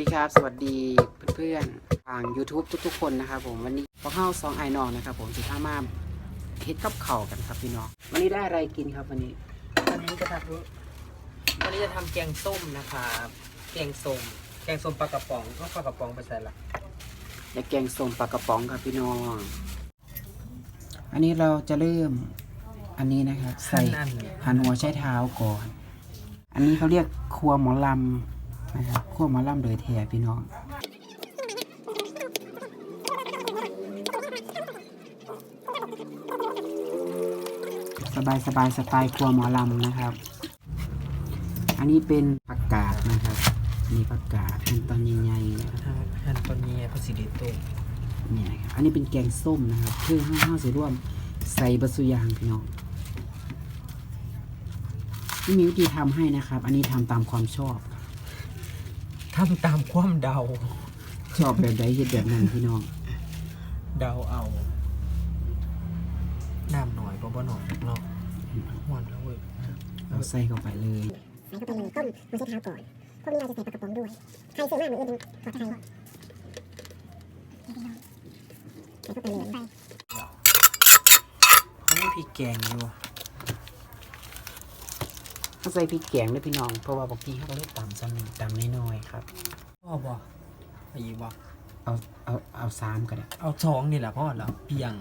ดีครับ สวัสดีเพื่อนๆทาง YouTube ทุก ๆ คนนะครับผมวันนี้พวกเข้าซองไอนองนะครับผมสิท่ามาเฮ็ดกับเข่ากันครับพี่น้องวันนี้ได้อะไรกินครับวันนี้วันนี้จะทำวันนี้จะทำแกงส้มนะครับแกงส้มแกงส้มปลากระป๋องก็ปลากระป๋องไปใส่ละและแกงส้มปลากระป๋องครับพี่น้อง อันนี้เราจะเริ่มอันนี้นะครับ ใส่หันหัวใช้เท้าก่อน อันนี้เขาเรียกครัวหมอลำ ขั้วมาล่ำโดยแท้พี่น้องสบายสบายสไตล์ครัวหมอลำนะครับ อันนี้เป็นผักกาดนะครับ มีผักกาดหันตอนใหญ่ๆนะครับนตอนใหญ่ๆภาษีเดโตเนี่ยครับอันนี้เป็นแกงส้มนะครับเพื่อห้าห้าสีร่วมใส่บะสุยางพี่น้องไม่มีวิธีทำให้นะครับ อันนี้ทำตามความชอบ ทำตามความเดา ชอบแบบใดเฮ็ดแบบนั้นพี่น้อง เดาเอา น้ำหน่อยบ่บ่หน่อยหรอกหวานแล้วเว้ยเอาใส่เข้าไปเลยใส่เข้าไปเลยก้มมือใช้เท้าก่อนพวกนี้เราจะใส่ปลากระป๋องด้วย ใครซื้อมากหมืออื่นขอจะใส่ก่อนใส่เข้าไปเลยเขาไม่พริแกงอยู่ เขาใส่พริกแกงด้วยพี่น้อง เพราะว่าบางทีเขาก็เล่นตามสนิทตามน้อยๆครับพ่อบอกพี่บอกเอาเอาเอาสามก็ได้เอาสองนี่แหละพ่อเหรอเปลืยง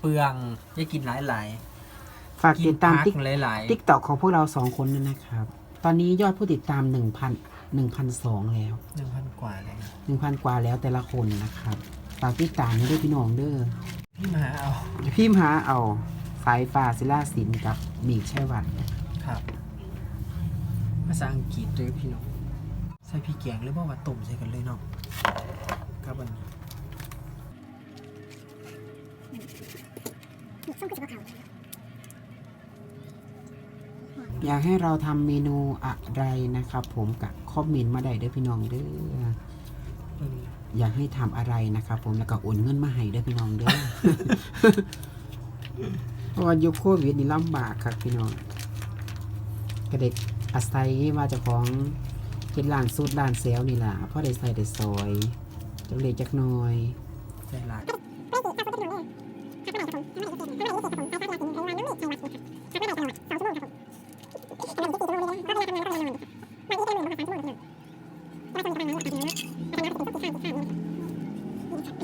เปลืองอย่กินหลายหลายฝากติดตามติ๊กหลายๆติ๊กต่อของพวกเราสองคนนั่นนะครับ ตอนนี้ยอดผู้ติดตามหนึ่งพันหนึ่งพันสองแล้วหนึ่งพันกว่าแล้วหนึ่งพันกว่าแล้วแต่ละคนนะครับฝากติดตามด้วยพี่น้องเด้อพี่มหาเอาพี่มหาเอาสายฟาซิล่าสินกับหมีแช่หวันครับ ภาษาอังกฤษด้วยพี่น้อง ใส่พี่แกงหรือบ่ว่าต้มใส่กันเลยเนาะครับอันนี้อยากให้เราทำเมนูอะไรนะครับผมกับคอมเมนต์มาได้ด้วยพี่น้องเด้ออยากให้ทำอะไรนะครับผมแล้วก็โอนเงินมาให้ด้วยพี่น้องเด้อเพราะว่ายุคโควิดนี่ลำบากครับพี่น้องกระเด็ก อาศัยมาจากของเฮ็ดร้านสูตร้านเซลนี่ล่ะพ่อได้ใส่ได้ซอยจักเล็กจักน้อยใส่หลาย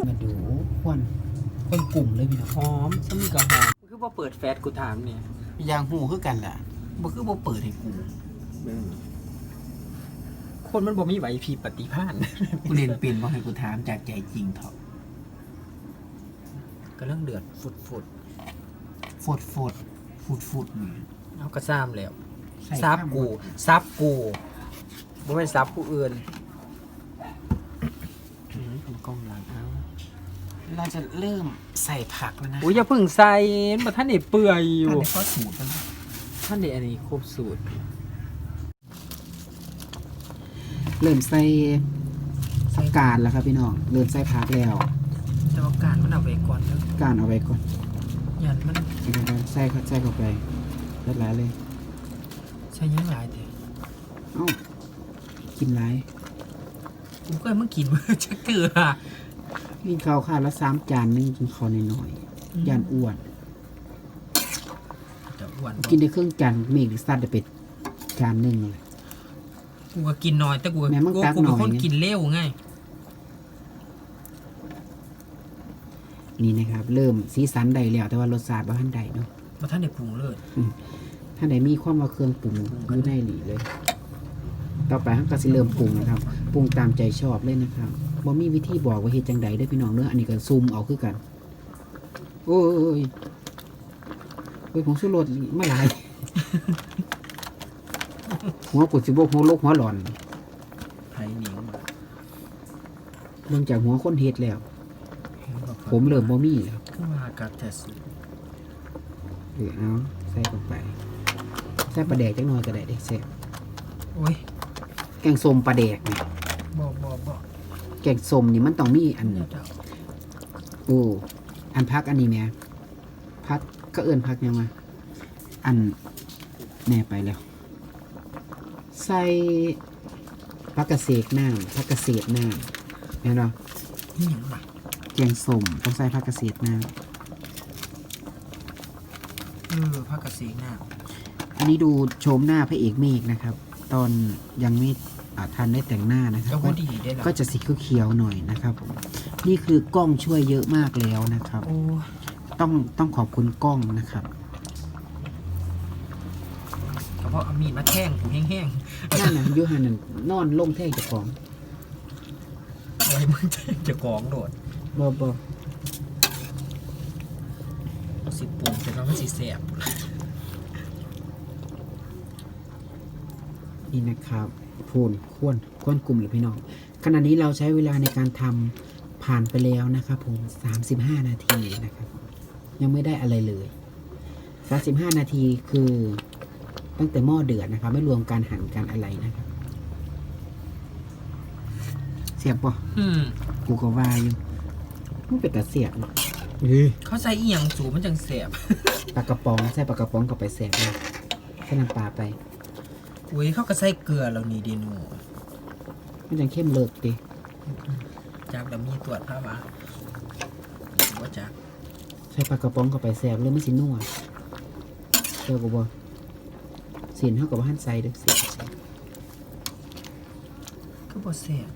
มาดูควันคนกลุ่มเลยพี่น้องหอมสมีกระหอมคือว่าเปิดแฟตกูถามเนี่ยยางหูคือกันแหล่ะบ่คือบ่เปิดให้กลุ่ม คนมันบ่มีไหวพรีปฏิภาณกูเรียนเป็นบ่ให้กูถามจากใจจริงเถอะก็เรื่องเดือดฟุดฟุดฟดฟดฟุดฟุดนี่เอากระซ้ำแล้วใส่ซับข้ามกูซับกูบ่เป็นซับผู้อื่นอืมเป็นกล้องหลังเอาเราจะเริ่มใส่ผักแล้วนะอุ้ยอย่าเพิ่งใส่มาท่านนี่เปื่อยอยู่ ท่านได้ข้อสูตรแล้วนะท่านนี่อันนี้ครบสูตร เริ่มใส่สักการแล้วครับพี่น้อง เริ่มใส่ผักแล้ว แต่ว่าการมันเอาไว้ก่อนเด้อการเอาไว้ก่อนยันมันใส่เข้าใส่เข้าไปเรียบร้อยเลย ใช้ยังหลายเด้เอ้ากินไรกูก็มึงกินเมื่อจะเกลือกินข้าวข้าวละสามจานนึงกินข้าวน้อยๆยานอ้วนจะอ้วนกินได้ครึ่งจานเมฆหรือซัดได้เป็ดจานหนึ่งเลย กูก็กินน้อย แต่กูก็แม่มึงกูตักกูเป็นหน่อยคนไงกินเร็วไงนี่นะครับ เริ่มสีสันใดแล้วแต่ว่ารสชาติบ่ทันใดเนาะมาท่านได้ปรุงเลย ท่านใดมีความว่าเครื่องปรุงอยู่ในหลีเลย ต่อไปเราก็สิเริ่มปรุงนะครับปรุงตามใจชอบเลยนะครับบ่มีวิธีบอกว่าเฮ็ดจังใดเด้อพี่น้องเด้ออันนี้ก็ซูมเอาคือกัน โอ้ยโอ้ยผงชูรสมาหลาย หัวกุดสิบกหัวโลกหัวหลอนไผ่เหนียวมาเนื่องจากหัวคนเฮ็ดแล้ว ผมเริ่มบ่มีแล้วขึ้นมากับแต่สูตรหรือเอาใส่ลงไปใส่ปลาแดกจังหน่อยก็ได้เด้แซ่บโอ้ยแกงส้มปลาแดกนี่บ่บ่บ่แกงส้มนี่มันต้องมีอันเดี๋ยวจะโอ้อันพักอันนี้แหม่พักก็เอิ้นพักยังมาอันแน่ไปแล้ว ใส่ผักกระเสกน้ำผักกระเสดน้ำเห็นเนาะนี่หยังวะแกงส้มต้องใส่ผักกระเสดน้เออผ้ากระสีหน้าำอันนี้ดูโฉมหน้าพระเอกเมฆนะครับ ตอนยังไม่อ่าทันได้แต่งหน้านะครัเจ้าบก็ก็ดีได้หรอก็จะสีเขียวๆหน่อยนะครับผมนี่คือกล้องช่วยเยอะมากแล้วนะครับ โอ้ต้องต้องขอบคุณกล้องนะครับกระ เพาะเอามีดมาแท่งผูแห้งนั่นนะอยูหันนั่นนอนลงแท่งเจ้าของๆไว้มึงแท่งจะกองโดดบอบอเอาสิปรุงเสร็จแล้วมันสิแสบนี่นะครับพูนควรควรกลุ่มหรือพี่น้องขณะนี้เราใช้เวลาในการทำผ่านไปแล้วนะครับผม35 นาทีนะครับ ยังไม่ได้อะไรเลย35นาทีคือ ตั้งแต่หม้อเดือดนะครับ ไม่รวมการหั่นการอะไรนะครับ เสียบปะอืมกูก็ว่าอยู่มันเป็นแต่เสียบเนาะเฮ้ยเขาใส่อีหยังสูมันจังแสบปลากระป๋องใส่ปลากระป๋องก็ไปแสบเลยใส่น้ำปลาไปอุ้ยเขาก็ใส่เกลือแล้วนี่เดนูมันจะเข้มเลิกดิจากดมีตรวจภาวะว่าจากใส่ปลากระป๋องก็ไปแสบเลยไม่สินัวเชื่อกูบ่เสียนเท่ากับว่าหั่นใส่เด้อเสียนก็บ่แสบ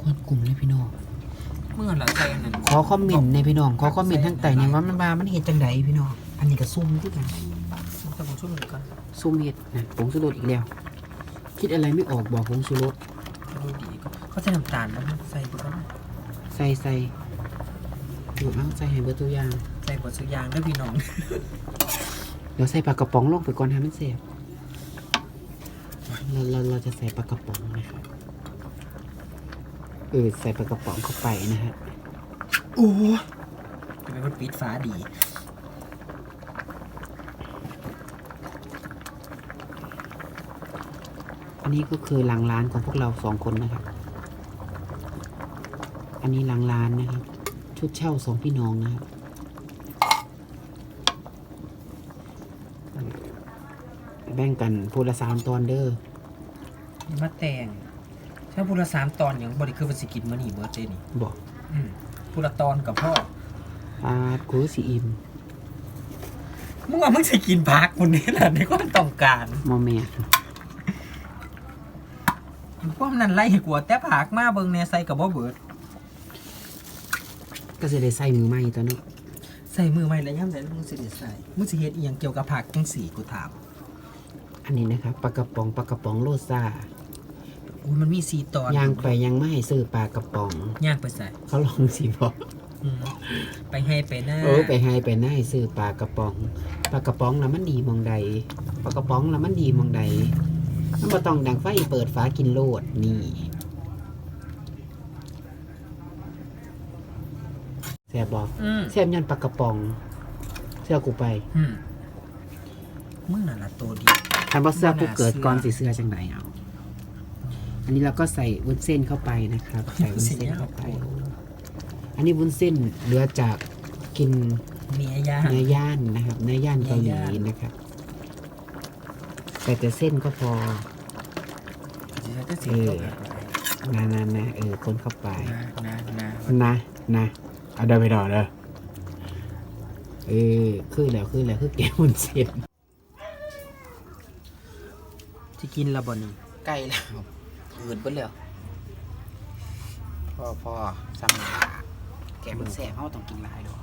ควรกลุ่มเลยพี่น้องเมื่อเราใส่อันนั้นขอคอมเมนต์ในพี่น้องขอคอมเมนต์ทั้งแต่ในว่ามันมามันเห็นจังไดพี่น้องอันนี้ก็ซุ่มที่กันแต่ผมช่วยมันก่อนซุ่มเห็ดนะผงชูรสอีกแล้ว คิดอะไรไม่ออกบอกผงชูรสจะดูดีก็เขาใส่น้ำตาลแล้วมันใส่ไปก่อนนะใส่ใส่ ดูเอาใส่ให้เบอร์ตัวอย่างใส่บดสุกอยางด้วยพี่น้อง เดี๋ยวใส่ปลากระป๋องลงไปก่อนให้มันเสียบเราเราเราจะใส่ปลากระป๋องนะครับเออใส่ปลากระป๋องเข้าไปนะฮะโอ้จะเป็นคนปิดฟ้าดีอันนี้ก็คือหลังร้านของพวกเราสองคนนะครับ อันนี้หลังร้านนะครับ ชุดเช่าสองพี่น้องนะครับ แบ่งกันพูละสามตอนเด้อนี่มาแต่งถ้าพูละสามตอนอย่างบริคือเป็นสิกินมานี่เบิร์ดเดย์นี่บอกอืมพูละตอนกับพ่ออากูสีอิมมึงว่ามึงจะกินพักคนนี้แหละในความต้องการมอแม่พวกนั้นไล่ให้กลัวแต่ผักมาเบิ่งแหน่ใส่กับบ่เบิด ก็จะได้ใส่มือใหม่ตัวเนาะใส่มือใหม่แล้วย่ำใส่มึงสิได้ใส่มึงสิเฮ็ดอีหยังเกี่ยวกับผักจังสี่กูถามอันนี้นะครับปลากระป๋องปลากระป๋องโลซ่าอุ้ยมันมีสี่ตอนย่างไปยังไม่ให้ซื้อปลากระป๋อง ย่างไปใส่เขาลองสิบอกอืมไปให้ไปหน้าเออไปให้ไปหน้าให้ซื้อปลากระป๋องปลากระป๋องแล้วมันดีมองใดปลากระป๋องแล้วมันดีมองใดมันบ่ต้องดังไฟเปิดฝากินโลดนี่แซ่บบอกอืมแซ่บยันปลากระป๋องเสื้อกูไปอืมมึงน่ะละตัวดี คันว่าเสื้อกูเกิดเสื้อก่อนสิเสื้อจังไหนเอา อันนี้เราก็ใส่วุ้นเส้นเข้าไปนะครับ ใส่วุ้นเส้นเข้าไป อันนี้วุ้นเส้นเหลือจากกิน เมียย่าง เนื้อย่างนะครับ เนื้อย่างเกาหลีเนื้อย่าง นะครับใส่แต่เส้นก็พอสิใส่แต่สีเออตกนะนะนะเออคนเข้าไป นะนะนะ นะนะเอาเดินไปต่อเด้อเออคือแล้วคือแล้วคือเกมมุนเส้นสิกินละบ่นี่ใกล้แล้วอืดไปแล้วพอพอซ้ำแกมันแสบเขาต้องกินหลายดอก